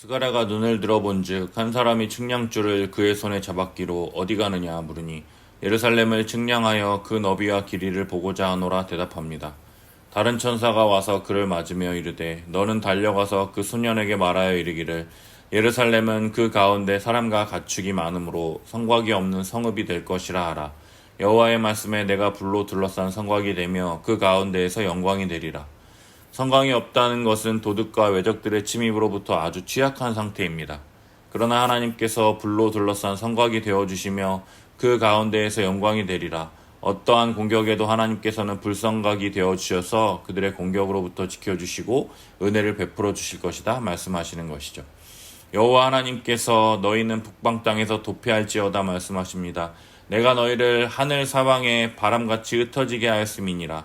스가랴가 눈을 들어본즉 한 사람이 측량줄을 그의 손에 잡았기로 어디 가느냐 물으니 예루살렘을 측량하여 그 너비와 길이를 보고자 하노라 대답합니다. 다른 천사가 와서 그를 맞으며 이르되 너는 달려가서 그 소년에게 말하여 이르기를 예루살렘은 그 가운데 사람과 가축이 많으므로 성곽이 없는 성읍이 될 것이라 하라. 여호와의 말씀에 내가 불로 둘러싼 성곽이 되며 그 가운데에서 영광이 되리라. 성광이 없다는 것은 도둑과 외적들의 침입으로부터 아주 취약한 상태입니다. 그러나 하나님께서 불로 둘러싼 성곽이 되어 주시며 그 가운데에서 영광이 되리라. 어떠한 공격에도 하나님께서는 불성각이 되어 주셔서 그들의 공격으로부터 지켜 주시고 은혜를 베풀어 주실 것이다 말씀하시는 것이죠. 여호와 하나님께서 너희는 북방 땅에서 도피할지어다 말씀하십니다. 내가 너희를 하늘 사방에 바람같이 흩어지게 하였음이니라.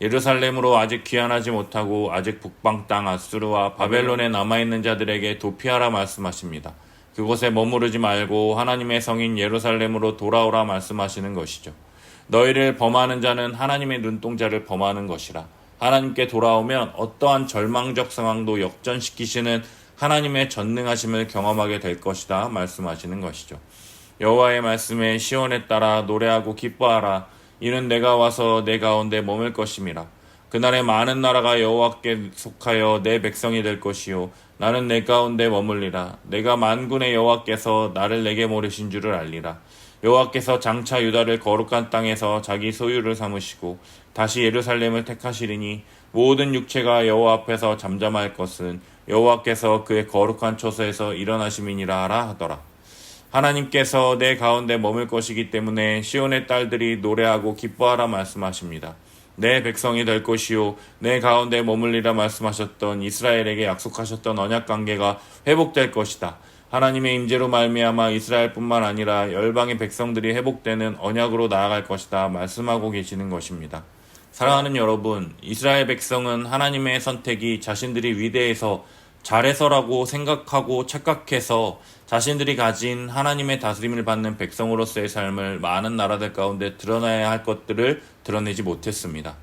예루살렘으로 아직 귀환하지 못하고 아직 북방 땅 아수르와 바벨론에 남아있는 자들에게 도피하라 말씀하십니다. 그곳에 머무르지 말고 하나님의 성인 예루살렘으로 돌아오라 말씀하시는 것이죠. 너희를 범하는 자는 하나님의 눈동자를 범하는 것이라. 하나님께 돌아오면 어떠한 절망적 상황도 역전시키시는 하나님의 전능하심을 경험하게 될 것이다 말씀하시는 것이죠. 여호와의 말씀에 시온에 따라 노래하고 기뻐하라. 이는 내가 와서 내 가운데 머물 것임이라. 그날에 많은 나라가 여호와께 속하여 내 백성이 될 것이요 나는 내 가운데 머물리라. 내가 만군의 여호와께서 나를 내게 모르신 줄을 알리라. 여호와께서 장차 유다를 거룩한 땅에서 자기 소유를 삼으시고 다시 예루살렘을 택하시리니 모든 육체가 여호와 앞에서 잠잠할 것은 여호와께서 그의 거룩한 처소에서 일어나심이니라 하라 하더라. 하나님께서 내 가운데 머물 것이기 때문에 시온의 딸들이 노래하고 기뻐하라 말씀하십니다. 내 백성이 될 것이요 내 가운데 머물리라 말씀하셨던 이스라엘에게 약속하셨던 언약 관계가 회복될 것이다. 하나님의 임재로 말미암아 이스라엘뿐만 아니라 열방의 백성들이 회복되는 언약으로 나아갈 것이다 말씀하고 계시는 것입니다. 사랑하는 여러분, 이스라엘 백성은 하나님의 선택이 자신들이 위대해서 잘해서라고 생각하고 착각해서 자신들이 가진 하나님의 다스림을 받는 백성으로서의 삶을 많은 나라들 가운데 드러나야 할 것들을 드러내지 못했습니다.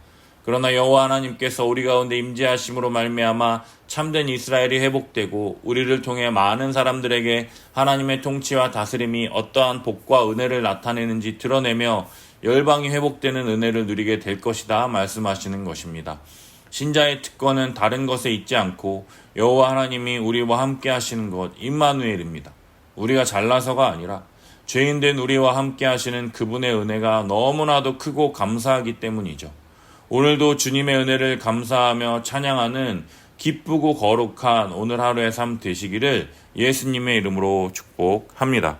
그러나 여호와 하나님께서 우리 가운데 임재하심으로 말미암아 참된 이스라엘이 회복되고 우리를 통해 많은 사람들에게 하나님의 통치와 다스림이 어떠한 복과 은혜를 나타내는지 드러내며 열방이 회복되는 은혜를 누리게 될 것이다 말씀하시는 것입니다. 신자의 특권은 다른 것에 있지 않고 여호와 하나님이 우리와 함께 하시는 것 임마누엘입니다. 우리가 잘나서가 아니라 죄인된 우리와 함께 하시는 그분의 은혜가 너무나도 크고 감사하기 때문이죠. 오늘도 주님의 은혜를 감사하며 찬양하는 기쁘고 거룩한 오늘 하루의 삶 되시기를 예수님의 이름으로 축복합니다.